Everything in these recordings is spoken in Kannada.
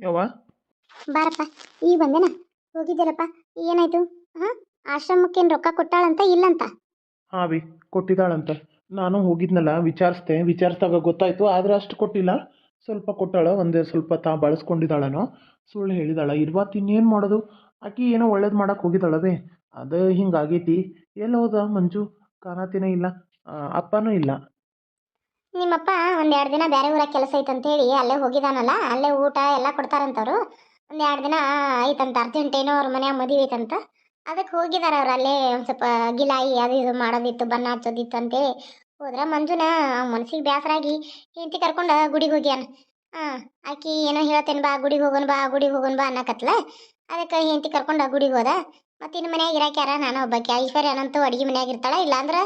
ಯವ್ವ? ಬಾರಪ್ಪ ಈ ಬಂದೆನ? ಹೋಗಿದ್ದೆಲ್ಲಪ್ಪ ಏನಾಯ್ತು ಹಾಂ? ಆಶ್ರಮಕ್ಕೇನು ರೊಕ್ಕ ಕೊಟ್ಟಾಳಂತ ಇಲ್ಲಂತ? ಹಾಂ ಬಿ ಕೊಟ್ಟಿದ್ದಾಳಂತ. ನಾನು ಹೋಗಿದ್ನಲ್ಲ ವಿಚಾರಿಸ್ದೆ. ವಿಚಾರಿಸಿದಾಗ ಗೊತ್ತಾಯ್ತು ಆದ್ರೆ ಅಷ್ಟು ಕೊಟ್ಟಿಲ್ಲ. ಸ್ವಲ್ಪ ಕೊಟ್ಟಾಳ ಒಂದೇ ಸ್ವಲ್ಪ ತಾ ಬಳಸ್ಕೊಂಡಿದ್ದಾಳನೋ? ಸುಳ್ಳು ಹೇಳಿದಾಳ. ಇರ್ವತ್ತು ಇನ್ನೇನು ಮಾಡೋದು? ಆಕಿ ಏನೋ ಒಳ್ಳೇದು ಮಾಡಕ್ಕೆ ಹೋಗಿದ್ದಾಳವೇ. ಅದು ಹಿಂಗಾಗೈತಿ. ಎಲ್ಲಿ ಹೋದ ಮಂಜು? ಕಾಣತಿನೇ ಇಲ್ಲ. ಅಪ್ಪನೂ ಇಲ್ಲ. ನಿಮ್ಮಪ್ಪ ಒಂದು ಎರಡು ದಿನ ಬೇರೆ ಊರಾಗ ಕೆಲಸ ಐತಂತೇಳಿ ಅಲ್ಲೇ ಹೋಗಿದಾನಲ್ಲ, ಅಲ್ಲೇ ಊಟ ಎಲ್ಲ ಕೊಡ್ತಾರಂತವ್ರು. ಒಂದು ಎರಡು ದಿನ ಐತಂತ, ಅರ್ಜೆಂಟ್ ಏನೋ ಅವ್ರ ಮನ್ಯಾಗ ಮದುವೆ ಐತಂತ. ಅದಕ್ಕೆ ಹೋಗಿದಾರ ಅವ್ರು ಅಲ್ಲೇ ಒಂದು ಸ್ವಲ್ಪ ಗಿಲಾಯಿ ಅದು ಇದು ಮಾಡೋದಿತ್ತು, ಬಣ್ಣ ಹಚ್ಚೋದಿತ್ತು ಅಂತೇಳಿ. ಹೋದ್ರ ಮಂಜುನ ಮನ್ಸಿಗೆ ಬೇಸರಾಗಿ ಹೆಂಡತಿ ಕರ್ಕೊಂಡು ಗುಡಿಗೆ ಹೋಗ್ಯಾನ. ಹಾಂ ಆಕಿ ಏನೋ ಹೇಳ್ತೇನೆ ಬಾ, ಗುಡಿಗೆ ಹೋಗೋಣ ಬಾ, ಗುಡಿಗೆ ಹೋಗೋಣ ಬಾ ಅನ್ನಕತ್ಲ. ಅದಕ್ಕೆ ಹೆಂಡತಿ ಕರ್ಕೊಂಡು ಗುಡಿಗೆ ಹೋದ. ಮತ್ತು ಇನ್ನು ಮನ್ಯಾಗ ಇರಾಕ್ಯಾರ ನಾನು ಒಬ್ಬಾಕಿ. ಐಶ್ವರ್ಯ ಅನಂತೂ ಅಡುಗೆ ಮನ್ಯಾಗ ಇರ್ತಾಳೆ, ಇಲ್ಲಾಂದ್ರೆ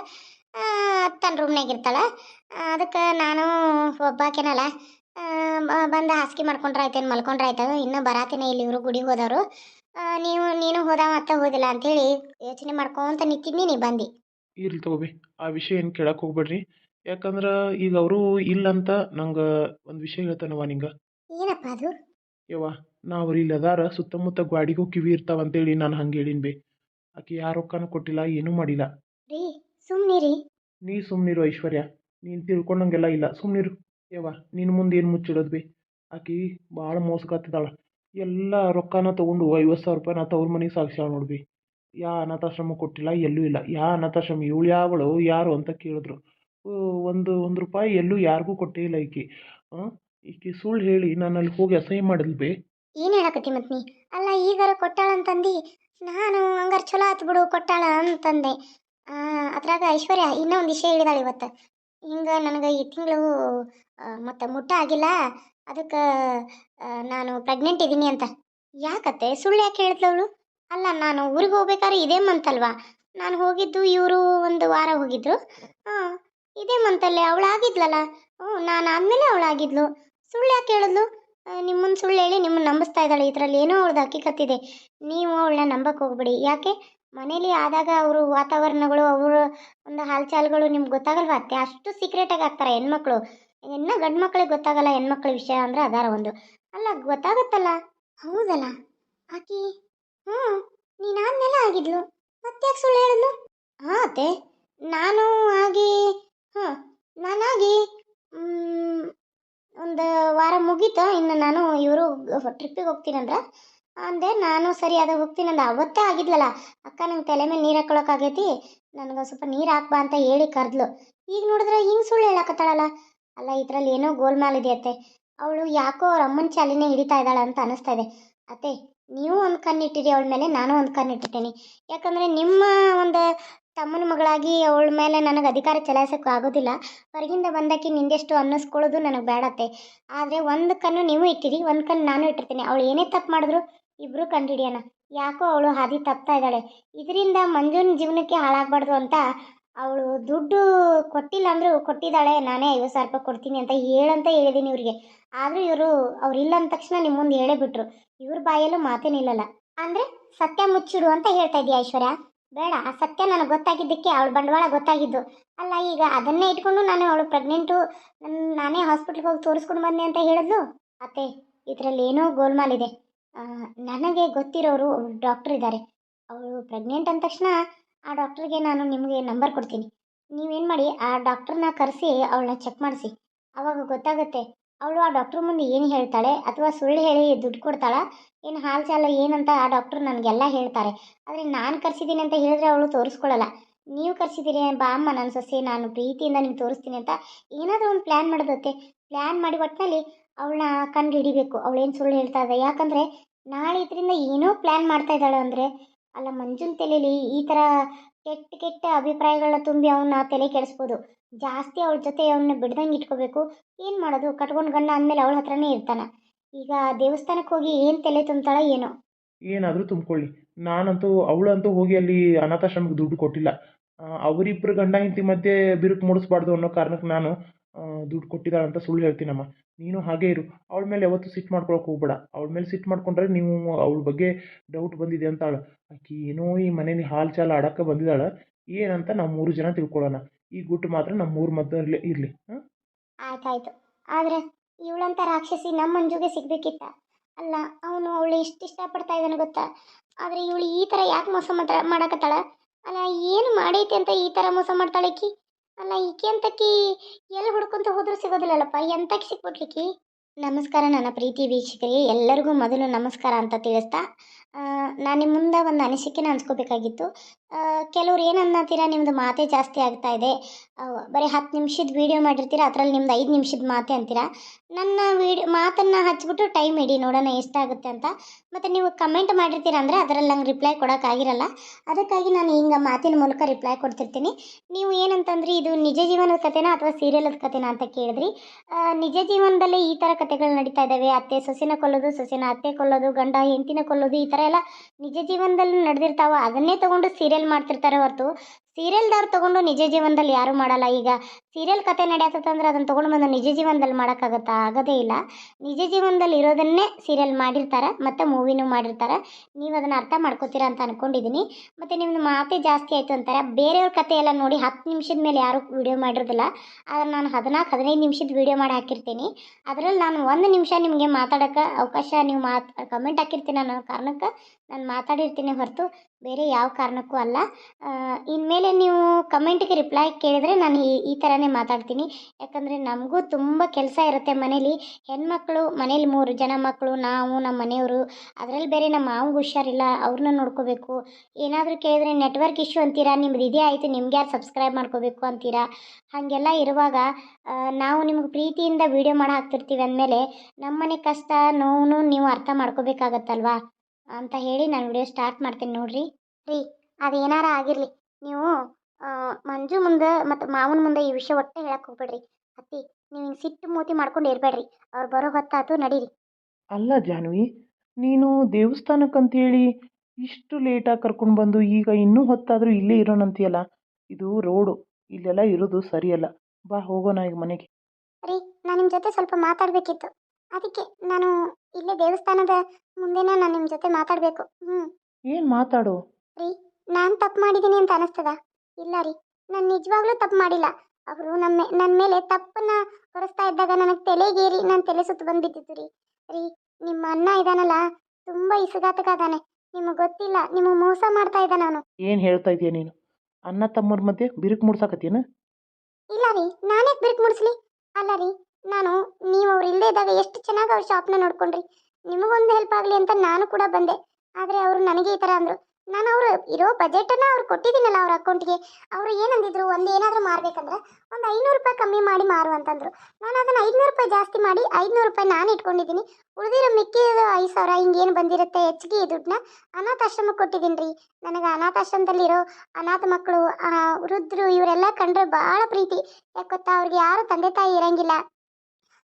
ತನ್ನ ರೂಮ್ನಾಗ ಇರ್ತಾಳೆ. ಅದಕ್ಕೆ ನಾನು ಒಬ್ಬಾಕೆನಲ್ಲ ಬಂದು ಹಾಸಿಗೆ ಮಾಡ್ಕೊಂಡ್ರೆ ಆಯ್ತೇನು ಮಲ್ಕೊಂಡ್ರೆ ಆಯ್ತು ಇನ್ನೂ ಬರಾತೇನೆ ಇಲ್ಲಿ ಇವರು ಗುಡಿಗೆ ಹೋದವರು. ನೀವು ನೀನು ಹೋದ ಮತ್ತೆ ಹೋದಿಲ್ಲ ಅಂತೇಳಿ ಯೋಚನೆ ಮಾಡ್ಕೊಂತ ನಿಂತಿದ್ನಿ ನೀ ಬಂದು. ಇರ್ಲಿ ತಗೋಬಿ ಆ ವಿಷಯ ಏನು ಕೇಳಕ್ಕೆ ಹೋಗ್ಬೇಡ್ರಿ. ಯಾಕಂದ್ರೆ ಈಗ ಅವರು ಇಲ್ಲಂತ ನಂಗೆ ಒಂದು ವಿಷಯ ಹೇಳ್ತಾನವ ನಿಂಗೆ. ಏನಪ್ಪ ಅದು? ಯವ್ವ ನಾವು ಅವ್ರು ಇಲ್ಲಿ ಅದಾರ ಸುತ್ತಮುತ್ತ ಗ್ವಾಡಿಗೂ ಕಿವಿ ಇರ್ತಾವ ಅಂತೇಳಿ ನಾನು ಹಂಗೆ ಹೇಳಿನ ಬಿ. ಆಕೆ ಯಾರು ರೊಕ್ಕನೂ ಕೊಟ್ಟಿಲ್ಲ ಏನೂ ಮಾಡಿಲ್ಲ. ರೀ ಸುಮ್ಮನಿರಿ ನೀ ಸುಮ್ಮನಿರು ಐಶ್ವರ್ಯ. ನೀನು ತಿಳ್ಕೊಂಡಂಗೆಲ್ಲ ಇಲ್ಲ. ಸುಮ್ಮನಿರು ಯವ್ವ ನಿನ್ನ ಮುಂದೆ ಏನು ಮುಚ್ಚಿಡೋದು ಬಿ? ಆಕಿ ಭಾಳ ಮೋಸಗತ್ತಿದಾಳ ಎಲ್ಲ ರೊಕ್ಕನ ತೊಗೊಂಡು ಐವತ್ತು ಸಾವಿರ ರೂಪಾಯಿನ ತವ್ರ ಮನೆಗೆ ಸಾಗಿಸ್ಯಾಳ ನೋಡ್ಬಿ ಯಾ ಅನಾಥಾಶ್ರಮ ಕೊಟ್ಟಿಲ್ಲ, ಎಲ್ಲೂ ಇಲ್ಲ. ಯಾ ಅನಾಥಾಶ್ರಮ, ಇವಳು ಯಾವಳು, ಯಾರು ಅಂತ ಕೇಳಿದ್ರು. ಒಂದು ಒಂದು ರೂಪಾಯಿ ಎಲ್ಲೂ ಯಾರಿಗೂ ಕೊಟ್ಟೇ ಇಲ್ಲ ಈಕೆ. ಈಕೆ ಸುಳ್ಳು ಹೇಳಿ ನಾನು ಅಲ್ಲಿ ಹೋಗಿ ಅಸಹ್ಯ ಮಾಡಿದ್ಲು ಬಿ. ಏನು ಹೇಳಕತ್ತಿ ಮತ್ ನೀ ಅಲ್ಲ, ಈಗಾರ ಕೊಟ್ಟಾಳ ಅಂತಂದು. ನಾನು ಹಂಗಾರೆ ಚಲೋ ಆತು ಬಿಡು, ಕೊಟ್ಟಾಳ ಅಂತಂದೆ. ಅದ್ರಾಗ ಐಶ್ವರ್ಯ ಇನ್ನೂ ಒಂದು ವಿಷಯ ಹೇಳಿದಾಳೆ ಇವತ್ತು. ಹಿಂಗೆ ನನಗೆ ಈ ತಿಂಗಳು ಮತ್ತೆ ಮುಟ್ಟ ಆಗಿಲ್ಲ. ಅದಕ್ಕೆ ನಾನು ಪ್ರೆಗ್ನೆಂಟ್ ಇದ್ದೀನಿ ಅಂತ. ಯಾಕತ್ತೆ? ಸುಳ್ಳು ಯಾಕೆ ಅವಳು? ಅಲ್ಲ, ನಾನು ಊರಿಗೆ ಹೋಗ್ಬೇಕಾದ್ರೆ ಇದೇ ಮಂತ್ ಅಲ್ವಾ? ನಾನು ಹೋಗಿದ್ದು ಇವರು ಒಂದು ವಾರ ಹೋಗಿದ್ರು. ಹಾಂ, ಇದೇ ಮಂತಲ್ಲೇ ಅವಳಾಗಿದ್ಲಲ್ಲ ಹ್ಞೂ, ನಾನು ಆದಮೇಲೆ ಅವಳಾಗಿದ್ಲು ಸುಳ್ಳು ಯಾಕೆ ಹೇಳಿದ್ಲು? ನಿಮ್ಮನ್ನು ಸುಳ್ಳು ಹೇಳಿ ನಿಮ್ಮನ್ನು ನಂಬಿಸ್ತಾ ಇದ್ದಾಳೆ. ಇದರಲ್ಲಿ ಏನೋ ಅವ್ಳದ್ದು ಹಕ್ಕಿಕತ್ತಿದೆ ನೀವು ಅವಳನ್ನ ನಂಬಕ್ಕೆ ಹೋಗ್ಬೇಡಿ. ಯಾಕೆ? ಮನೇಲಿ ಆದಾಗ ಅವರು ವಾತಾವರಣಗಳು, ಅವರ ಒಂದು ಹಾಲ್ಚಾಲ್ಗಳು ನಿಮ್ಗೆ ಗೊತ್ತಾಗಲ್ವಾ? ಅತ್ತೆ, ಅಷ್ಟು ಸೀಕ್ರೆಟಾಗಿ ಆಗ್ತಾರೆ ಹೆಣ್ಮಕ್ಳು. ಇನ್ನು ಗಂಡು ಮಕ್ಳಿಗೆ ಗೊತ್ತಾಗಲ್ಲ ಹೆಣ್ಮಕ್ಳ ವಿಷಯ ಅಂದ್ರೆ ಅದಾರ ಒಂದು. ಅಲ್ಲ, ಗೊತ್ತಾಗುತ್ತಲ್ಲ? ಹೌದಲ್ಲ? ಆಕಿ, ಹ್ಞೂ ನೀನಾದ್ಮೇಲೆ ಆಗಿದ್ಲು. ಮತ್ತೆ ಯಾಕೆ ಸುಳ್ಳು ಹೇಳಿದ್ಲು? ಹಾಂ, ಅತ್ತೆ. ನಾನು ಆಗಿ ಹಾಂ ನಾನಾಗಿ ಒಂದು ವಾರ ಮುಗೀತು. ಇನ್ನು ನಾನು ಇವರು ಟ್ರಿಪ್ಪಿಗೆ ಹೋಗ್ತೀನಂದ್ರ ಅಂದೆ ನಾನು ಸರಿ ಅದ ಹೋಗ್ತೀನಂದ ಅವತ್ತೇ ಆಗಿದ್ಲಲ್ಲ. ಅಕ್ಕ ನಂಗೆ ತಲೆ ಮೇಲೆ ನೀರು ಹಾಕೊಳಕ್ಕಾಗೈತಿ. ನನಗೆ ಸ್ವಲ್ಪ ನೀರು ಹಾಕ್ಬಾ ಅಂತ ಹೇಳಿ ಕರೆದ್ಲು. ಈಗ ನೋಡಿದ್ರೆ ಹಿಂಗೆ ಸುಳ್ಳು ಹೇಳಕತ್ತಾಳಲ್ಲ. ಅಲ್ಲ, ಇದರಲ್ಲಿ ಏನೋ ಗೋಲ್ಮಾಲ್ ಇದೆ ಅತ್ತೆ. ಅವಳು ಯಾಕೋ ಅವ್ರ ಅಮ್ಮನ ಚಾಲಿನೇ ಹಿಡಿತಾ ಇದ್ದಾಳೆ ಅಂತ ಅನಿಸ್ತಾ ಇದೆ. ಅತ್ತೆ, ನೀವು ಒಂದು ಕಣ್ಣಿಟ್ಟಿರಿ, ಅವಳ ಮೇಲೆ ನಾನು ಒಂದು ಕಣ್ಣಿಟ್ಟಿದ್ದೀನಿ ಯಾಕಂದರೆ ನಿಮ್ಮ ಒಂದು ತಮ್ಮನ ಮಗಳಾಗಿ ಅವಳ ಮೇಲೆ ನನಗೆ ಅಧಿಕಾರ ಚಲಾಯಿಸೋಕೆ ಆಗೋದಿಲ್ಲ. ಹೊರಗಿಂದ ಬಂದಕ್ಕೆ ನಿಂದೆಷ್ಟು ಅನ್ನಿಸ್ಕೊಳ್ಳೋದು ನನಗೆ ಬೇಡತ್ತೆ ಆದರೆ ಒಂದು ಕಣ್ಣು ನೀವು ಇಟ್ಟಿರಿ, ಒಂದು ಕಣ್ಣು ನಾನು ಇಟ್ಟಿರ್ತೀನಿ. ಅವಳು ಏನೇ ತಪ್ಪು ಮಾಡಿದ್ರು ಇಬ್ಬರು ಕಂಡುಹಿಡಿಯೋಣ ಯಾಕೋ ಅವಳು ಹಾದಿ ತಪ್ತಾ ಇದ್ದಾಳೆ. ಇದರಿಂದ ಮಂಜುನ ಜೀವನಕ್ಕೆ ಹಾಳಾಗಬಾರ್ದು ಅಂತ ಅವಳು ದುಡ್ಡು ಕೊಟ್ಟಿಲ್ಲ ಅಂದರೂ ಕೊಟ್ಟಿದ್ದಾಳೆ. ನಾನೇ ಐವತ್ತು ಸಾವಿರ ರೂಪಾಯಿ ಕೊಡ್ತೀನಿ ಅಂತ ಹೇಳಂತ ಹೇಳಿದ್ದೀನಿ ಇವರಿಗೆ. ಆದರೂ ಇವರು ಅವ್ರು ಇಲ್ಲ ಅಂದ ತಕ್ಷಣ ನಿಮ್ಮ ಮುಂದೆ ಹೇಳೇ ಬಿಟ್ರು ಇವ್ರ ಬಾಯಲ್ಲೂ ಮಾತೇ ನಿಲ್ಲಲ್ಲ ಅಂದರೆ ಸತ್ಯ ಮುಚ್ಚಿಡು ಅಂತ ಹೇಳ್ತಾ ಇದೀಯ ಐಶ್ವರ್ಯ? ಬೇಡ, ಆ ಸತ್ಯ ನನಗೆ ಗೊತ್ತಾಗಿದ್ದಕ್ಕೆ ಅವಳ ಬಂಡವಾಳ ಗೊತ್ತಾಗಿದ್ದು. ಅಲ್ಲ, ಈಗ ಅದನ್ನೇ ಇಟ್ಕೊಂಡು ನಾನು ಅವಳು ಪ್ರೆಗ್ನೆಂಟು ನನ್ನ ನಾನೇ ಹಾಸ್ಪಿಟ್ಲಿಗೆ ಹೋಗಿ ತೋರಿಸ್ಕೊಂಡು ಬಂದೆ ಅಂತ ಹೇಳಿದ್ಲು? ಅತ್ತೆ ಇದರಲ್ಲಿ ಏನೋ ಗೋಲ್ಮಾಲ್ ಇದೆ. ನನಗೆ ಗೊತ್ತಿರೋರು ಡಾಕ್ಟ್ರ್ ಇದ್ದಾರೆ. ಅವಳು ಪ್ರೆಗ್ನೆಂಟ್ ಅಂದ ತಕ್ಷಣ ಆ ಡಾಕ್ಟ್ರಿಗೆ ನಾನು ನಿಮಗೆ ನಂಬರ್ ಕೊಡ್ತೀನಿ. ನೀವೇನು ಮಾಡಿ ಆ ಡಾಕ್ಟ್ರನ್ನ ಕರೆಸಿ ಅವಳನ್ನ ಚೆಕ್ ಮಾಡಿಸಿ. ಆವಾಗ ಗೊತ್ತಾಗುತ್ತೆ, ಅವಳು ಆ ಡಾಕ್ಟ್ರ್ ಮುಂದೆ ಏನು ಹೇಳ್ತಾಳೆ ಅಥವಾ ಸುಳ್ಳು ಹೇಳಿ ದುಡ್ಡು ಕೊಡ್ತಾಳ? ಏನು ಹಾಲು ಚಾಲ ಏನಂತ ಆ ಡಾಕ್ಟ್ರ್ ನನಗೆಲ್ಲ ಹೇಳ್ತಾರೆ. ಆದರೆ ನಾನು ಕರೆಸಿದ್ದೀನಿ ಅಂತ ಹೇಳಿದ್ರೆ ಅವಳು ತೋರಿಸ್ಕೊಳ್ಳಲ್ಲ ನೀವು ಕರೆಸಿದ್ದೀರಿ ಬಾ ಅಮ್ಮ ನನ್ನ ಸೊಸೆ, ನಾನು ಪ್ರೀತಿಯಿಂದ ನಿಮ್ಗೆ ತೋರಿಸ್ತೀನಿ ಅಂತ ಏನಾದರೂ ಒಂದು ಪ್ಲ್ಯಾನ್ ಮಾಡೋದತ್ತೆ. ಪ್ಲ್ಯಾನ್ ಮಾಡಿ ಒಟ್ಟಿನಲ್ಲಿ ಅವಳನ್ನ ಕಣ್ಣು ಹಿಡಿಬೇಕು. ಅವಳೇನು ಸುಳ್ಳು ಹೇಳ್ತಾ ಇದೆ ಯಾಕಂದರೆ ನಾಳೆ ಇದರಿಂದ ಏನೋ ಪ್ಲ್ಯಾನ್ ಮಾಡ್ತಾ ಇದ್ದಾಳೆ ಅಂದರೆ, ಅಲ್ಲ ಮಂಜುನ ತಲೆಯಲ್ಲಿ ಈ ಥರ ಕೆಟ್ಟ ಕೆಟ್ಟ ಅಭಿಪ್ರಾಯಗಳನ್ನ ತುಂಬಿ ಅವನ್ನ ತಲೆ ಕೆಡಿಸ್ಬೋದು. ಜಾಸ್ತಿ ಅವಳ ಜೊತೆ ಅವನ್ನ ಬಿಡ್ದಂಗೆ ಇಟ್ಕೋಬೇಕು. ಏನು ಮಾಡೋದು? ಕಟ್ಕೊಂಡು ಗಂಡ ಅಂದಮೇಲೆ ಅವಳ ಹತ್ರನೇ ಇರ್ತಾನೆ. ಈಗ ದೇವಸ್ಥಾನಕ್ಕೆ ಹೋಗಿ ಏನು ತಲೆ ತುಂಬ್ತಾಳೆ ಏನೋ? ಏನಾದರೂ ತುಂಬ್ಕೊಳ್ಳಿ. ನಾನಂತೂ, ಅವಳಂತೂ ಹೋಗಿ ಅಲ್ಲಿ ಅನಾಥಾಶ್ರಮಕ್ಕೆ ದುಡ್ಡು ಕೊಟ್ಟಿಲ್ಲ. ಅವರಿಬ್ಬರು ಗಂಡ ಹೆಂಡತಿ ಮಧ್ಯೆ ಬಿರುಕು ಮೂಡಿಸ್ಬಾರ್ದು ಅನ್ನೋ ಕಾರಣಕ್ಕೆ ನಾನು ಆ, ಕೊಟ್ಟಿದ್ದಾಳೆ ಅಂತ ಸುಳ್ಳು ಹೇಳ್ತೀನಮ್ಮ. ನೀನು ಹಾಗೇ ಇರು. ಅವಳ ಮೇಲೆ ಯಾವತ್ತು ಸಿಟ್ಟು ಮಾಡ್ಕೊಳಕ್ಕೆ ಹೋಗ್ಬೇಡ. ಅವಳ ಮೇಲೆ ಸಿಟ್ಟು ಮಾಡ್ಕೊಂಡ್ರೆ ನೀವು ಅವಳ ಬಗ್ಗೆ ಡೌಟ್ ಬಂದಿದೆ ಅಂತಾಳೆ ಆಕಿ ಏನೋ ಈ ಮನೇಲಿ ಹಾಲು ಚಾಲು ಆಡೋಕ್ಕೆ ಬಂದಿದ್ದಾಳೆ. ಏನಂತ ನಾವು ಮೂರು ಜನ ತಿಳ್ಕೊಳ್ಳೋಣ. ಈ ಗುಟ್ಟು ಮಾತ್ರ ನಮ್ಮ ಮೂರು ಮಧ್ಯದಲ್ಲೇ ಇರಲಿ ಆಯ್ತಾಯ್ತು. ಆದರೆ ಇವಳಂತ ರಾಕ್ಷಸಿ ನಮ್ಮ ಮಂಜುಗೆ ಸಿಗ್ಬೇಕಿತ್ತ? ಅಲ್ಲ ಅವನು ಅವಳು ಎಷ್ಟು ಇಷ್ಟಪಡ್ತಾ ಇದ್ದಾನೆ ಗೊತ್ತಾ? ಆದರೆ ಇವಳು ಈ ಥರ ಯಾಕೆ ಮೋಸ ಮಾಡ ಮಾಡಾಕತ್ತಾಳ? ಅಲ್ಲ ಏನು ಮಾಡೈತೆ ಅಂತ ಈ ಥರ ಮೋಸ ಮಾಡ್ತಾಳೆ ಈಕಿ ಅಲ್ಲ, ಈಕೆ ಅಂತಕಿ ಎಲ್ಲಿ ಹುಡ್ಕೊಂತ ಹೋದ್ರೂ ಸಿಗೋದಿಲ್ಲಲ್ಲಪ್ಪ? ಎಂತಕ್ಕೆ ಸಿಕ್ಬಿಟ್ಲಿಕ್ಕಿ ನಮಸ್ಕಾರ ನನ್ನ ಪ್ರೀತಿ ವೀಕ್ಷಕರಿಗೆ ಎಲ್ಲರಿಗೂ ಮೊದಲು ನಮಸ್ಕಾರ ಅಂತ ತಿಳಿಸ್ತಾ ನಾನು ನಿಮ್ಮ ಮುಂದೆ ಒಂದು ಅನಿಸಿಕೆನ ಹಂಚ್ಕೋಬೇಕಾಗಿತ್ತು. ಕೆಲವ್ರು ಏನು ಅನ್ನತ್ತೀರಾ? ನಿಮ್ಮದು ಮಾತೇ ಜಾಸ್ತಿ ಆಗ್ತಾ ಇದೆ. ಬರೀ ಹತ್ತು ನಿಮಿಷದ ವೀಡಿಯೋ ಮಾಡಿರ್ತೀರ? ಅದರಲ್ಲಿ ನಿಮ್ದು ಐದು ನಿಮಿಷದ ಮಾತೆ ಅಂತೀರಾ? ನನ್ನ ವೀಡಿಯೋ ಮಾತನ್ನು ಹಚ್ಚಿಬಿಟ್ಟು ಟೈಮ್ ಇಡಿ, ನೋಡೋಣ ಎಷ್ಟಾಗುತ್ತೆ ಅಂತ. ಮತ್ತು ನೀವು ಕಮೆಂಟ್ ಮಾಡಿರ್ತೀರ ಅಂದರೆ ಅದರಲ್ಲಿ ನಂಗೆ ರಿಪ್ಲೈ ಕೊಡೋಕ್ಕಾಗಿರಲ್ಲ ಅದಕ್ಕಾಗಿ ನಾನು ಹಿಂಗೆ ಮಾತಿನ ಮೂಲಕ ರಿಪ್ಲೈ ಕೊಡ್ತಿರ್ತೀನಿ. ನೀವು ಏನಂತಂದ್ರೆ? ಇದು ನಿಜ ಜೀವನದ ಕಥೆನಾ ಅಥವಾ ಸೀರಿಯಲದ ಕಥೆನಾ ಅಂತ ಕೇಳಿದ್ರಿ. ನಿಜ ಜೀವನದಲ್ಲೇ ಈ ಥರ ಕಥೆಗಳು ನಡೀತಾ ಇದ್ದಾವೆ ಅತ್ತೆ ಸೊಸಿನ ಕೊಲ್ಲೋದು, ಸೊಸಿನ ಅತ್ತೆ ಕೊಲ್ಲೋದು, ಗಂಡ ಹೆಂಡತಿನ ಕೊಲ್ಲೋದು, ಈ ಥರ ಎಲ್ಲ ನಿಜ ಜೀವನದಲ್ಲಿ ನಡೆದಿರ್ತಾವ ಅದನ್ನೇ ತಗೊಂಡು ಸೀರಿಯಲ್ ಮಾಡ್ತಿರ್ತಾರೆ ಹೊರತು. ಸೀರಿಯಲ್ದವ್ರು ತೊಗೊಂಡು ನಿಜ ಜೀವನದಲ್ಲಿ ಯಾರೂ ಮಾಡಲ್ಲ. ಈಗ ಸೀರಿಯಲ್ ಕತೆ ನಡೆಯತ್ತಂದ್ರೆ ಅದನ್ನು ತೊಗೊಂಡು ಬಂದು ನಿಜ ಜೀವನದಲ್ಲಿ ಮಾಡೋಕ್ಕಾಗತ್ತಾ? ಆಗೋದೇ ಇಲ್ಲ. ನಿಜ ಜೀವನದಲ್ಲಿ ಇರೋದನ್ನೇ ಸೀರಿಯಲ್ ಮಾಡಿರ್ತಾರೆ, ಮತ್ತು ಮೂವಿನೂ ಮಾಡಿರ್ತಾರೆ. ನೀವು ಅದನ್ನು ಅರ್ಥ ಮಾಡ್ಕೋತೀರಾ ಅಂತ ಅಂದ್ಕೊಂಡಿದ್ದೀನಿ ಮತ್ತು ನಿಮ್ಮದು ಮಾತೇ ಜಾಸ್ತಿ ಆಯಿತು ಅಂತಾರೆ. ಬೇರೆಯವ್ರ ಕತೆ ಎಲ್ಲ ನೋಡಿ ಹತ್ತು ನಿಮಿಷದ ಮೇಲೆ ಯಾರೂ ವೀಡಿಯೋ ಮಾಡಿರೋದಿಲ್ಲ. ಆದರೆ ನಾನು ಹದಿನಾಲ್ಕು ಹದಿನೈದು ನಿಮಿಷದ ವೀಡಿಯೋ ಮಾಡಿ ಹಾಕಿರ್ತೀನಿ. ಅದರಲ್ಲಿ ನಾನು ಒಂದು ನಿಮಿಷ ನಿಮಗೆ ಮಾತಾಡೋಕ್ಕೆ ಅವಕಾಶ, ನೀವು ಮಾತು ಕಮೆಂಟ್ ಹಾಕಿರ್ತೀನಿ ಅನ್ನೋ ಕಾರಣಕ್ಕೆ ನಾನು ಮಾತಾಡಿರ್ತೀನಿ ಹೊರತು ಬೇರೆ ಯಾವ ಕಾರಣಕ್ಕೂ ಅಲ್ಲ. ಇನ್ಮೇಲೆ ನೀವು ಕಮೆಂಟ್ಗೆ ರಿಪ್ಲೈ ಕೇಳಿದರೆ ನಾನು ಈ ಈ ಥರನೇ ಮಾತಾಡ್ತೀನಿ. ಯಾಕಂದರೆ ನಮಗೂ ತುಂಬ ಕೆಲಸ ಇರುತ್ತೆ ಮನೇಲಿ. ಹೆಣ್ಮಕ್ಳು, ಮನೇಲಿ ಮೂರು ಜನ ಮಕ್ಕಳು ನಾವು ನಮ್ಮ ಮನೆಯವರು. ಅದರಲ್ಲಿ ಬೇರೆ ನಮ್ಮ ಮಾವಂಗೆ ಹುಷಾರಿಲ್ಲ, ಅವ್ರನ್ನ ನೋಡ್ಕೋಬೇಕು. ಏನಾದರೂ ಕೇಳಿದ್ರೆ ನೆಟ್ವರ್ಕ್ ಇಶ್ಯೂ ಅಂತೀರಾ, ನಿಮ್ದು ಇದೇ ಆಯಿತು, ನಿಮ್ಗೆ ಯಾರು ಸಬ್ಸ್ಕ್ರೈಬ್ ಮಾಡ್ಕೋಬೇಕು ಅಂತೀರಾ? ಹಾಗೆಲ್ಲ ಇರುವಾಗ ನಾವು ನಿಮ್ಗೆ ಪ್ರೀತಿಯಿಂದ ವೀಡಿಯೋ ಮಾಡಿ ಹಾಕ್ತಿರ್ತೀವಿ ಅಂದಮೇಲೆ ನಮ್ಮನೆ ಕಷ್ಟ ನೋವು ನೀವು ಅರ್ಥ ಮಾಡ್ಕೋಬೇಕಾಗತ್ತಲ್ವಾ? ಅಂತ ಹೇಳಿ ನಾನು ವಿಡಿಯೋ ಸ್ಟಾರ್ಟ್ ಮಾಡ್ತೀನಿ ನೋಡ್ರಿ. ರೀ ಅದೇನಾರ ಆಗಿರಲಿ. ನೀವು ಮಂಜು ಮುಂದೆ ಮತ್ತು ಮಾವನ ಮುಂದೆ ಈ ವಿಷಯ ಒಟ್ಟೆ ಹೇಳಕ್ಕೆ ಹೋಗ್ಬೇಡ್ರಿ. ಅತ್ತಿ ನೀವು ಹಿಂಗೆ ಸಿಟ್ಟು ಮೂತಿ ಮಾಡ್ಕೊಂಡು ಇರಬೇಡ್ರಿ. ಅವ್ರು ಬರೋ ಹೊತ್ತಾತು ನಡೀರಿ. ಅಲ್ಲ ಜಾನ್ವಿ ನೀನು ದೇವಸ್ಥಾನಕ್ಕಂತೇಳಿ ಇಷ್ಟು ಲೇಟಾಗಿ ಕರ್ಕೊಂಡು ಬಂದು ಈಗ ಇನ್ನೂ ಹೊತ್ತಾದರೂ ಇಲ್ಲೇ ಇರೋಣಂತೀಯಲ್ಲ? ಇದು ರೋಡು ಇಲ್ಲೆಲ್ಲ ಇರೋದು ಸರಿಯಲ್ಲ. ಬಾ ಹೋಗೋಣ ಈಗ ಮನೆಗೆ. ರೀ ನಾನು ನಿಮ್ಮ ಜೊತೆ ಸ್ವಲ್ಪ ಮಾತಾಡಬೇಕಿತ್ತು. ಅದಕ್ಕೆ ನಾನು ಇಲ್ಲೇ ದೇವಸ್ಥಾನದ ಮುಂದೆನೇ ನಾನು ನಿಮ್ಮ ಜೊತೆ ಮಾತಾಡಬೇಕು. ಹ್ಞೂ ಏನ್ ಮಾತಾಡು? ರೀ ನಾನು ತಪ್ಪು ಮಾಡಿದ್ದೀನಿ ಅಂತ ಅನಿಸ್ತದ? ಇಲ್ಲ ರೀ ನಾನು ನಿಜವಾಗ್ಲೂ ತಪ್ಪು ಮಾಡಿಲ್ಲ. ಅವರು ನಮ್ಮ ನನ್ನ ಮೇಲೆ ತಪ್ಪನ್ನ ಹೊರಿಸ್ತಾ ಇದ್ದಾಗ ನನಗೆ ತಲೆಗೇರಿ ನನ್ನ ತಲೆ ಸುತ್ತು ಬಂದ್ಬಿಟ್ಟಿತ್ತು ರೀ. ರೀ ನಿಮ್ಮ ಅಣ್ಣ ಇದಾನಲ್ಲ ತುಂಬ ಇಸುಗಾತಕ ಅದಾನೆ ನಿಮಗೆ ಗೊತ್ತಿಲ್ಲ ನಿಮಗೆ ಮೋಸ ಮಾಡ್ತಾ ಇದ್ದ ನಾನು. ಏನು ಹೇಳ್ತಾ ಇದೀಯ ನೀನು? ಅಣ್ಣ ತಮ್ಮರ ಮಧ್ಯೆ ಬಿರುಕು ಮೂಡ್ಸಾಕತ್ತೀನ ಇಲ್ಲ ರೀ ನಾನೇ ಬಿರುಕು ಮುಡಿಸ್ಲಿ? ಅಲ್ಲ ರೀ ನಾನು ನೀವು ಅವ್ರು ಇಲ್ಲದೇ ಇದ್ದಾಗ ಎಷ್ಟು ಚೆನ್ನಾಗಿ ಅವ್ರ ಶಾಪ್ನ ನೋಡ್ಕೊಂಡ್ರಿ. ನಿಮಗೊಂದು ಹೆಲ್ಪ್ ಆಗಲಿ ಅಂತ ನಾನು ಕೂಡ ಬಂದೆ. ಆದರೆ ಅವರು ನನಗೆ ಈ ಥರ ಅಂದರು. ನಾನು ಅವರು ಇರೋ ಬಜೆಟನ್ನು ಅವ್ರು ಕೊಟ್ಟಿದ್ದೀನಲ್ಲ ಅವ್ರ ಅಕೌಂಟ್ಗೆ ಅವರು ಏನಂದಿದ್ರು? ಒಂದು ಏನಾದರೂ ಮಾರಬೇಕಂದ್ರೆ ಒಂದು ಐನೂರು ರೂಪಾಯಿ ಕಮ್ಮಿ ಮಾಡಿ ಮಾರು ಅಂತಂದರು. ನಾನು ಅದನ್ನು ಐದುನೂರು ರೂಪಾಯಿ ಜಾಸ್ತಿ ಮಾಡಿ ಐದುನೂರು ರೂಪಾಯಿ ನಾನು ಇಟ್ಕೊಂಡಿದ್ದೀನಿ. ಉಳಿದಿರೋ ಮಿಕ್ಕಿದ ಐದು ಸಾವಿರ ಹಿಂಗೇನು ಬಂದಿರುತ್ತೆ ಹೆಚ್ಚಿಗೆ ದುಡ್ಡನ್ನ ಅನಾಥಾಶ್ರಮಕ್ಕೆ ಕೊಟ್ಟಿದ್ದೀನಿ ರೀ ನನಗೆ ಅನಾಥಾಶ್ರಮದಲ್ಲಿರೋ ಅನಾಥ ಮಕ್ಕಳು ವೃದ್ಧರು ಇವರೆಲ್ಲ ಕಂಡ್ರೆ ಭಾಳ ಪ್ರೀತಿ. ಯಾಕೆ ಗೊತ್ತಾ? ಅವ್ರಿಗೆ ಯಾರು ತಂದೆ ತಾಯಿ ಇರಂಗಿಲ್ಲ.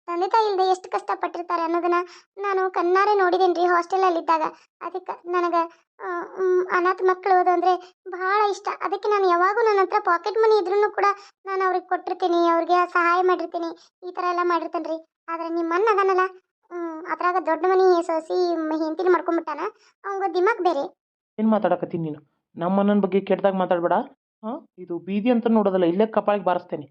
ತಂದೆ ತಾಯಿ ಇಲ್ಲದೆ ಎಷ್ಟು ಕಷ್ಟಪಟ್ಟಿರ್ತಾರೆ ಅನ್ನೋದನ್ನ ನಾನು ಕಣ್ಣಾರೆ ನೋಡಿದ್ದೀನಿ ರೀ ಹಾಸ್ಟೆಲಲ್ಲಿದ್ದಾಗ. ಅದಕ್ಕೆ ನನಗೆ ಅನಾಥ ಮಕ್ಕಳು ಅಂದರೆ ಭಾಳ ಇಷ್ಟ. ಅದಕ್ಕೆ ನಾನು ಯಾವಾಗೂ ನನ್ನ ಹತ್ರ ಪಾಕೆಟ್ ಮನಿ ಇದ್ರೂ ಕೂಡ ನಾನು ಅವ್ರಿಗೆ ಕೊಟ್ಟಿರ್ತೀನಿ ಅವ್ರಿಗೆ ಸಹಾಯ ಮಾಡಿರ್ತೀನಿ ಈ ಥರ ಎಲ್ಲ ಮಾಡಿರ್ತೇನೆ ರೀ ಆದರೆ ನಿಮ್ಮ ಅಣ್ಣ ಅದನ್ನಲ್ಲ ಅದ್ರಾಗ ದೊಡ್ಡ ಮನಿ ಸೊಸಿ ಹೆಂಡತಿನ ಮಾಡ್ಕೊಂಡ್ಬಿಟ್ಟಾನ ಅವಂಗ ದಿಮಾಕ್ ಬೇರೆ. ಏನು ಮಾತಾಡಕತ್ತೀನಿ ನೀನು? ನಮ್ಮ ಅಣ್ಣನ ಬಗ್ಗೆ ಕೆಟ್ಟದಾಗ ಮಾತಾಡಬೇಡ. ಹಾಂ? ಇದು ಬೀದಿ ಅಂತ ನೋಡೋದಲ್ಲ ಇಲ್ಲೇ ಕಪಾಳಿಗೆ ಬಾರಿಸ್ತೇನೆ.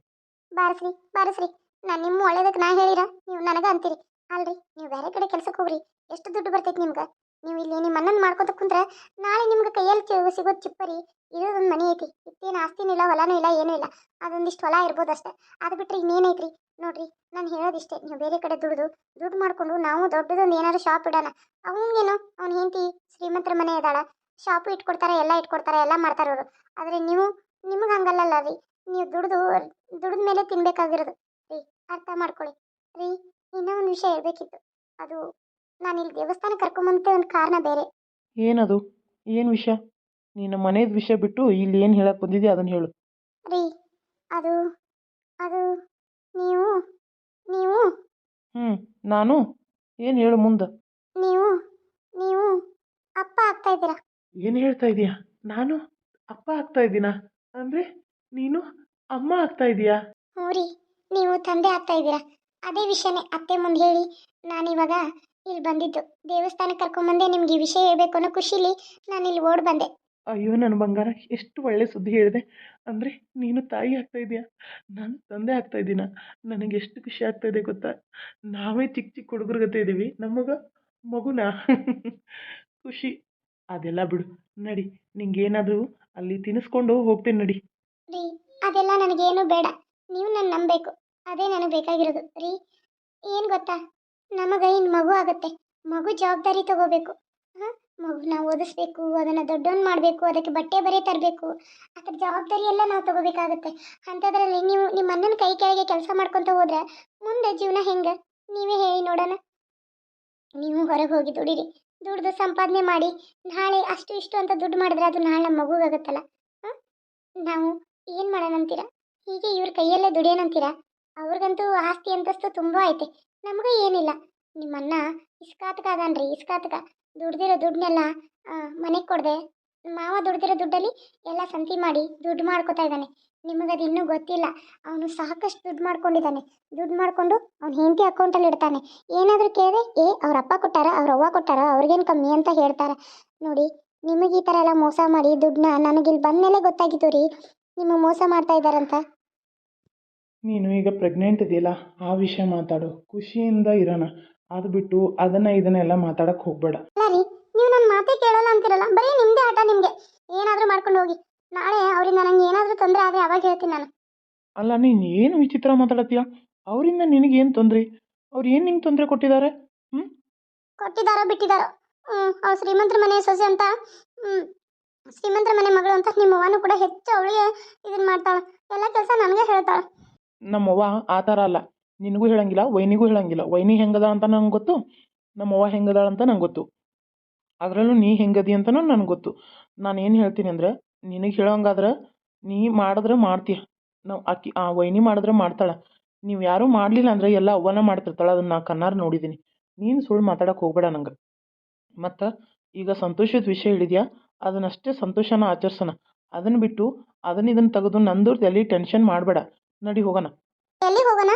ಬಾರಿಸ್ರಿ ಬಾರಿಸ್ರಿ. ನಾನು ನಿಮ್ಮ ಒಳ್ಳೇದಕ್ಕೆ ನಾ ಹೇಳಿರ, ನೀವು ನನಗೆ ಅಂತೀರಿ. ಅಲ್ರಿ, ನೀವು ಬೇರೆ ಕಡೆ ಕೆಲ್ಸಕ್ಕೆ ಹೋಗ್ರಿ, ಎಷ್ಟು ದುಡ್ಡು ಬರ್ತೈತಿ ನಿಮ್ಗೆ? ನೀವು ಇಲ್ಲಿ ನಿಮ್ಮ ಅಣ್ಣನ ಮಾಡ್ಕೊತ ಕುಂತ್ರೆ ನಾಳೆ ನಿಮ್ಗೆ ಕೈಯಲ್ಲಿ ಸಿಗೋದು ಚಿಪ್ಪರಿ, ಇರೋದೊಂದು ಮನೆ ಐತಿ. ಇತ್ತೇನು ಆಸ್ತಿನೂ ಇಲ್ಲ, ಹೊಲನೂ ಇಲ್ಲ, ಏನೂ ಇಲ್ಲ. ಅದೊಂದಿಷ್ಟು ಹೊಲ ಇರ್ಬೋದು ಅಷ್ಟೇ. ಅದು ಬಿಟ್ಟರೆ ಇನ್ನೇನೈತ್ರಿ ನೋಡ್ರಿ, ನಾನು ಹೇಳೋದಿಷ್ಟೇ, ನೀವು ಬೇರೆ ಕಡೆ ದುಡ್ದು, ದುಡ್ಡು ಮಾಡಿಕೊಂಡು ನಾವು ದೊಡ್ಡದೊಂದು ಏನಾದ್ರು ಶಾಪ್ ಇಡೋಣ. ಅವನಿಗೇನು ಅವ್ನು ಹೆಂಡತಿ ಶ್ರೀಮಂತರ ಮನೆ ಇದ್ದಾಳ ಶಾಪು ಇಟ್ಕೊಡ್ತಾರೆ, ಎಲ್ಲ ಇಟ್ಕೊಡ್ತಾರೆ, ಎಲ್ಲ ಮಾಡ್ತಾರೆ ಅವರು. ಆದರೆ ನೀವು, ನಿಮಗೆ ಹಂಗಲ್ಲಲ್ಲ ರೀ ನೀವು ದುಡ್ದು, ದುಡ್ದ ಮೇಲೆ ತಿನ್ಬೇಕಾಗಿರೋದು. ಅರ್ಥ ಮಾಡ್ಕೊಳ್ಳಿ. ರೀ ಇನ್ನೂ ಒಂದು ವಿಷಯ ಹೇಳಬೇಕಿತ್ತು. ಅದು ನಾನು ಇಲ್ಲಿ ದೇವಸ್ಥಾನ ಕರ್ಕೊಂಬಂತೆ ಒಂದು ಕಾರಣ ಬೇರೆ. ಏನದು? ಏನು ವಿಷಯ? ನೀನು ಮನೆಯ ವಿಷಯ ಬಿಟ್ಟು ಇಲ್ಲಿ ಏನು ಹೇಳಕ್ಕೆ ಬಂದಿದ್ಯಾ ಅದನ್ನು ಹೇಳು. ರೀ ಅದು ಅದು ನೀವು ನೀವು. ಹ್ಞೂ ನಾನು? ಏನು ಹೇಳು ಮುಂದೆ? ನೀವು ನೀವು ಅಪ್ಪ ಆಗ್ತಾ ಇದ್ದೀರಾ? ಏನು ಹೇಳ್ತಾ ಇದೀಯಾ ನಾನು ಅಪ್ಪ ಆಗ್ತಾ ಇದ್ದೀನಾ? ಅಂದರೆ ನೀನು ಅಮ್ಮ ಆಗ್ತಾ ಇದೀಯಾ ಹ್ಞೂ ರೀ. ನೀವು ತಂದೆ ಆಗ್ತಾ ಇದ್ದೀರಾ? ಅದೇ ವಿಷಯನೇ ಅತ್ತೆ ಮುಂದೆ ಹೇಳಿ. ನಾನಿವಾಗ ಇಲ್ಲಿ ಬಂದಿದ್ದು. ದೇವಸ್ಥಾನಕ್ಕೆ ಕರ್ಕೊಂಬಂದೆ ನಿಮ್ಗೆ ಈ ವಿಷಯ ಹೇಳಬೇಕು ಅನ್ನೋ ಖುಷಿಲಿ ನಾನು ಇಲ್ಲಿ ಓಡ್ ಬಂದೆ. ಅಯ್ಯೋ ನನ್ನ ಬಂಗಾರ ಎಷ್ಟು ಒಳ್ಳೆ ಸುದ್ದಿ ಹೇಳಿದೆ. ಅಂದರೆ ನೀನು ತಾಯಿ ಆಗ್ತಾ ಇದೆಯಾ ನಾನು ತಂದೆ ಆಗ್ತಾ ಇದ್ದೀನ? ನನಗೆ ಎಷ್ಟು ಖುಷಿ ಆಗ್ತಾ ಇದೆ ಗೊತ್ತಾ? ನಾವೇ ಚಿಕ್ಕ ಚಿಕ್ಕ ಹುಡುಗರ ಗತೆ ಇದ್ದೀವಿ ನಮಗೆ ಮಗುನ? ಖುಷಿ. ಅದೆಲ್ಲ ಬಿಡು. ನಡಿ ನಿಂಗೇನಾದರೂ ಅಲ್ಲಿ ತಿನ್ನಿಸ್ಕೊಂಡು ಹೋಗ್ತೇನೆ ನಡಿ. ರೀ ಅದೆಲ್ಲ ನನಗೇನು ಬೇಡ. ನೀವು ನನ್ನ ನಂಬಬೇಕು. ಅದೇ ನನಗೆ ಬೇಕಾಗಿರೋದು. ರೀ, ಏನು ಗೊತ್ತಾ? ನಮಗೆ ಇನ್ನು ಮಗು ಆಗುತ್ತೆ. ಮಗು ಜವಾಬ್ದಾರಿ ತಗೋಬೇಕು. ಮಗುನ ಓದಿಸ್ಬೇಕು, ಅದನ್ನು ದೊಡ್ಡವನ್ ಮಾಡಬೇಕು, ಅದಕ್ಕೆ ಬಟ್ಟೆ ಬರೆ ತರಬೇಕು. ಅದ್ರ ಜವಾಬ್ದಾರಿ ಎಲ್ಲ ನಾವು ತಗೋಬೇಕಾಗುತ್ತೆ. ಅಂಥದ್ರಲ್ಲಿ ನೀವು ನಿಮ್ಮ ಅಣ್ಣನ ಕೈ ಕೆಳಗೆ ಕೆಲಸ ಮಾಡ್ಕೊತ ಹೋದ್ರೆ ಮುಂದೆ ಜೀವನ ಹೆಂಗೆ? ನೀವೇ ಹೇಳಿ ನೋಡೋಣ. ನೀವು ಹೊರಗೆ ಹೋಗಿ ದುಡಿರಿ. ದುಡ್ದು ಸಂಪಾದನೆ ಮಾಡಿ ನಾಳೆ ಅಷ್ಟು ಇಷ್ಟು ಅಂತ ದುಡ್ಡು ಮಾಡಿದ್ರೆ ಅದು ನಾಳೆ ನಮ್ಮ ಮಗುಗಾಗುತ್ತಲ್ಲ ಹಾಂ? ನಾವು ಏನು ಮಾಡೋಣಂತೀರ? ಹೀಗೆ ಇವ್ರ ಕೈಯಲ್ಲೇ ದುಡಿಯೋಣಂತೀರ? ಅವ್ರಿಗಂತೂ ಆಸ್ತಿ ಅಂತಸ್ತು ತುಂಬ ಐತೆ. ನಮಗೂ ಏನಿಲ್ಲ. ನಿಮ್ಮನ್ನ ಇಸ್ಕಾತಕ ಅದಾನ್ರಿ, ಇಸ್ಕಾತಕ. ದುಡ್ದಿರೋ ದುಡ್ಡನ್ನೆಲ್ಲ ಮನೆಗೆ ಕೊಡದೆ. ಮಾವ ದುಡ್ದಿರೋ ದುಡ್ಡಲ್ಲಿ ಎಲ್ಲ ಸಂತಿ ಮಾಡಿ ದುಡ್ಡು ಮಾಡ್ಕೊತಾ ಇದ್ದಾನೆ ನಿಮಗದು ಇನ್ನೂ ಗೊತ್ತಿಲ್ಲ. ಅವನು ಸಾಕಷ್ಟು ದುಡ್ಡು ಮಾಡ್ಕೊಂಡಿದ್ದಾನೆ ದುಡ್ಡು ಮಾಡಿಕೊಂಡು ಅವ್ನು ಹೆಂಡತಿ ಅಕೌಂಟಲ್ಲಿ ಇಡ್ತಾನೆ. ಏನಾದರೂ ಕೇಳಿದ್ರೆ ಏ, ಅವ್ರ ಅಪ್ಪ ಕೊಟ್ಟಾರ, ಅವ್ರ ಅವ್ವ ಕೊಟ್ಟಾರ, ಅವ್ರಿಗೇನು ಕಮ್ಮಿ? ಅಂತ ಹೇಳ್ತಾರೆ. ನೋಡಿ, ನಿಮಗೆ ಈ ಥರ ಎಲ್ಲ ಮೋಸ ಮಾಡಿ ದುಡ್ಡನ್ನ ನನಗಿಲ್ಲಿ ಬಂದಮೇಲೆ ಗೊತ್ತಾಗಿತ್ತು ರೀ, ನಿಮಗೆ ಮೋಸ ಮಾಡ್ತಾ ಇದ್ದಾರಂತ. ನೀನು ಈಗ ಪ್ರೆಗ್ನೆಂಟ್ ಇದೆಯಲ್ಲ ಆ ವಿಷಯ ಮಾತಾಡು. ಖುಷಿಯಿಂದ ಇರೋಣ. ಅದು ಬಿಟ್ಟು ಅದನ್ನ ಇದನ್ನೆಲ್ಲ ಮಾತಾಡಕ್ಕೆ ಹೋಗಬೇಡ. ನೀವು ನನ್ನ ಮಾತೇ ಕೇಳಲ್ಲ ಅಂತಿರಲ್ಲ ಬರೀ ನಿಮ್ಮದೇ ಆಟ ನಿಮಗೆ. ಏನಾದರೂ ಮಾಡ್ಕೊಂಡು ಹೋಗಿ. ನಾಳೆ ಅವರಿಂದ ನಂಗೆ ಏನಾದರೂ ತೊಂದರೆ ಆದರೆ ಅವಾಗ ಹೇಳ್ತೀನಿ ನಾನು. ಅಲ್ಲ ನೀನು ಏನು ವಿಚಿತ್ರ ಮಾತಾಡತ್ತೀಯ? ಅವರಿಂದ ನಿನಗೇನು ತೊಂದರೆ? ಅವ್ರು ಏನು ನಿಂಗೆ ತೊಂದರೆ ಕೊಟ್ಟಿದ್ದಾರೆ ಹ್ಞೂ ಕೊಟ್ಟಿದ್ದಾರೋ ಬಿಟ್ಟಿದ್ದಾರೋ ಅವ್ರು ಶ್ರೀಮಂತರ ಮನೆ ಸೊಸೆ ಅಂತ ಶ್ರೀಮಂತರ ಮನೆ ಮಗಳು ಅಂತ ನಿಮ್ಮ ಅವ್ವನೂ ಕೂಡ ಹೆಚ್ಚು ಅವಳಿಗೆ ಇದನ್ನ ಮಾಡ್ತಾಳೆ. ಎಲ್ಲ ಕೆಲಸ ನನಗೆ ಹೇಳ್ತಾಳೆ. ನಮ್ಮವ್ವ ಆ ಥರ ಅಲ್ಲ. ನಿನಗೂ ಹೇಳಂಗಿಲ್ಲ, ವೈನಿಗೂ ಹೇಳಂಗಿಲ್ಲ. ವೈನಿ ಹೆಂಗದ ಅಂತ ನಂಗೆ ಗೊತ್ತು, ನಮ್ಮವ್ವ ಹೆಂಗದಾಳ ಅಂತ ನಂಗೆ ಗೊತ್ತು. ಅದರಲ್ಲೂ ನೀ ಹೆಂಗದಿ ಅಂತನೂ ನನಗೆ ಗೊತ್ತು. ನಾನು ಏನು ಹೇಳ್ತೀನಿ ಅಂದ್ರೆ, ನಿನಗೆ ಹೇಳೋಂಗಾದ್ರೆ ನೀ ಮಾಡಿದ್ರೆ ಮಾಡ್ತೀಯ. ನಾವು ಅಕ್ಕಿ, ಆ ವೈನಿ ಮಾಡಿದ್ರೆ ಮಾಡ್ತಾಳೆ. ನೀವು ಯಾರೂ ಮಾಡಲಿಲ್ಲ ಅಂದರೆ ಎಲ್ಲ ಅವ್ವನ ಮಾಡ್ತಿರ್ತಾಳೆ. ಅದನ್ನು ನಾ ಕನ್ನಾರ ನೋಡಿದ್ದೀನಿ ನೀನು ಸುಳ್ಳು ಮಾತಾಡಕ್ಕೆ ಹೋಗ್ಬೇಡ ನಂಗೆ. ಮತ್ತು ಈಗ ಸಂತೋಷದ ವಿಷಯ ಹೇಳಿದ್ಯಾ? ಅದನ್ನಷ್ಟೇ ಸಂತೋಷನ ಆಚರಿಸೋಣ. ಅದನ್ನು ಬಿಟ್ಟು ಅದನ್ನ ಇದನ್ನು ತೆಗೆದು ನಂದು ಎಲ್ಲಿ ಟೆನ್ಷನ್ ಮಾಡಬೇಡ. ನಡಿ ಹೋಗೋಣ. ಎಲ್ಲಿ ಹೋಗೋಣ?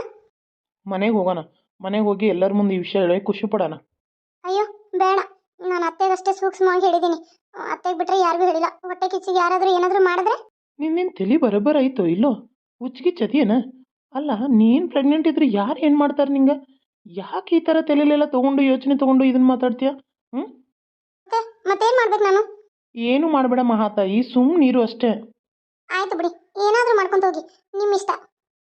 ಮನೆಗೆ ಹೋಗೋಣ. ಮನೆಗೆ ಹೋಗಿ ಎಲ್ಲರ ಮುಂದೆ ಈ ವಿಷಯ ಹೇಳಿ ಖುಷಿ ಪಡೋಣ. ಅಯ್ಯೋ ಬೇಡ. ನಾನು ಅತ್ತೆಗಷ್ಟೇ ಸೂಕ್ಷ್ಮವಾಗಿ ಹೇಳಿದ್ದೀನಿ ಅತ್ತೆಗೆ ಬಿಟ್ರೆ ಯಾರಿಗೂ ಹೇಳಿಲ್ಲ. ಹೊಟ್ಟೆ ಕಿಚ್ಚಿಗೆ ಯಾರಾದರೂ ಏನಾದರೂ ಮಾಡಿದ್ರೆ? ನಿನ್ನೇನು ತಲೆ ಬರೋಬ್ಬರ ಆಯ್ತೋ ಇಲ್ಲೋ? ಹುಚ್ಚಿಗೆ ಚದಿಯೇನ? ಅಲ್ಲ ನೀನು ಪ್ರೆಗ್ನೆಂಟ್ ಇದ್ರೆ ಯಾರು ಏನು ಮಾಡ್ತಾರೆ ನಿಂಗೆ? ಯಾಕೆ ಈ ಥರ ತಲೆಲೆಲ್ಲ ತೊಗೊಂಡು ಯೋಚನೆ ತೊಗೊಂಡು ಇದನ್ನು ಮಾತಾಡ್ತೀಯ? ಹ್ಞೂ ಮತ್ತೆ ಮತ್ತೇನು ಮಾಡ್ಬೇಕು ನಾನು? ಏನು ಮಾಡಬೇಡ ಮಹಾತಾಯಿ ಸುಮ್ಮನೆ ನೀರು ಅಷ್ಟೇ. ಆಯ್ತು ಬಿಡಿ. ಏನಾದರೂ ಮಾಡ್ಕೊಂತ ಹೋಗಿ. ನಿಮ್ಮ ಇಷ್ಟ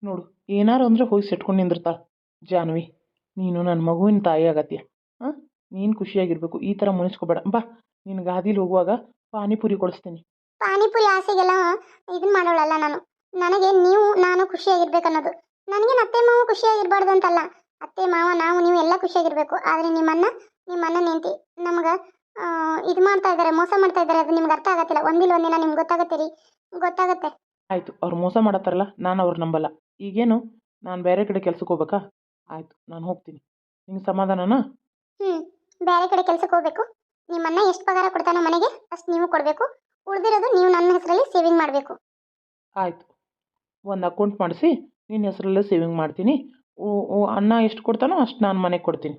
ನೋಡು, ಏನಾರು ಅಂದ್ರೆ ಹೋಗಿ ಸೆಟ್ಕೊಂಡು ನಿಂದಿರ್ತಾಳೆ ಜಾನ್ವಿ. ನೀನು ನನ್ನ ಮಗುವಿನ ತಾಯಿ ಆಗತ್ತೀಯ ಹಾಂ ನೀನು ಖುಷಿಯಾಗಿರ್ಬೇಕು, ಈ ಥರ ಮುನಿಸ್ಕೋಬೇಡ. ಬಾ ನಿನ್ನ ಗಾದಿಲಿ ಹೋಗುವಾಗ ಪಾನಿಪುರಿ ಕೊಡಿಸ್ತೀನಿ. ಪಾನಿಪುರಿ ಆಸೆಗೆಲ್ಲ ಇದನ್ನ ಮಾಡೋಳಲ್ಲ ನಾನು. ನನಗೆ ನೀವು, ನಾನು ಖುಷಿಯಾಗಿರ್ಬೇಕನ್ನೋದು. ನನಗೇನು ಅತ್ತೆ ಮಾವ ಖುಷಿಯಾಗಿರ್ಬಾರ್ದು ಅಂತಲ್ಲ. ಅತ್ತೆ ಮಾವ, ನಾವು, ನೀವು ಎಲ್ಲ ಖುಷಿಯಾಗಿರ್ಬೇಕು. ಆದರೆ ನಿಮ್ಮನ್ನ ನಿಮ್ಮನ್ನ ನಿಂತಿ ನಮ್ಗೆ ಇದು ಮಾಡ್ತಾ ಇದ್ದಾರೆ ಮೋಸ ಮಾಡ್ತಾ ಇದ್ದಾರೆ ಅದು ನಿಮ್ಗೆ ಅರ್ಥ ಆಗತ್ತಿಲ್ಲ. ಒಂದಿಲ್ಲ ಒಂದಿನ ನಿಮ್ಗೆ ಗೊತ್ತಾಗತ್ತೆ ರೀ. ಗೊತ್ತಾಗತ್ತೆ. ಆಯಿತು ಅವ್ರು ಮೋಸ ಮಾಡತ್ತಾರಲ್ಲ ನಾನು ಅವ್ರು ನಂಬಲ್ಲ. ಈಗೇನು ನಾನು ಬೇರೆ ಕಡೆ ಕೆಲ್ಸಕ್ಕೆ ಹೋಗ್ಬೇಕಾ? ಆಯಿತು ನಾನು ಹೋಗ್ತೀನಿ. ನಿಂಗೆ ಸಮಾಧಾನನಾ? ಹ್ಞೂ ಬೇರೆ ಕಡೆ ಕೆಲ್ಸಕ್ಕೆ ಹೋಗ್ಬೇಕು. ನಿಮ್ಮನ್ನ ಎಷ್ಟು ಪಗಾರ ಕೊಡ್ತಾನೋ ಮನೆಗೆ ಅಷ್ಟು ನೀವು ಕೊಡಬೇಕು. ಉಳಿದಿರೋದು ನೀವು ನನ್ನ ಹೆಸರಲ್ಲಿ ಸೇವಿಂಗ್ ಮಾಡಬೇಕು. ಆಯಿತು. ಒಂದು ಅಕೌಂಟ್ ಮಾಡಿಸಿ ನಿನ್ನ ಹೆಸರಲ್ಲೇ ಸೇವಿಂಗ್ ಮಾಡ್ತೀನಿ. ಓ ಓ ಅಣ್ಣ ಎಷ್ಟು ಕೊಡ್ತಾನೋ ಅಷ್ಟು ನಾನು ಮನೆಗೆ ಕೊಡ್ತೀನಿ.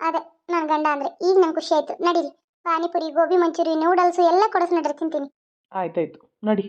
ಅದೇ ನನ್ನ ಗಂಡ ಅಂದರೆ ಈಗ ನಂಗೆ ಖುಷಿ ಆಯಿತು. ನಡೀರಿ ಪಾನಿಪುರಿ ಗೋಬಿ ಮಂಚೂರಿ ನೂಡಲ್ಸು ಎಲ್ಲ ಕೊಡಿಸ್ ನಡ್ರಿ ತಿಂತೀನಿ. ಆಯ್ತಾಯ್ತು ನಡಿ.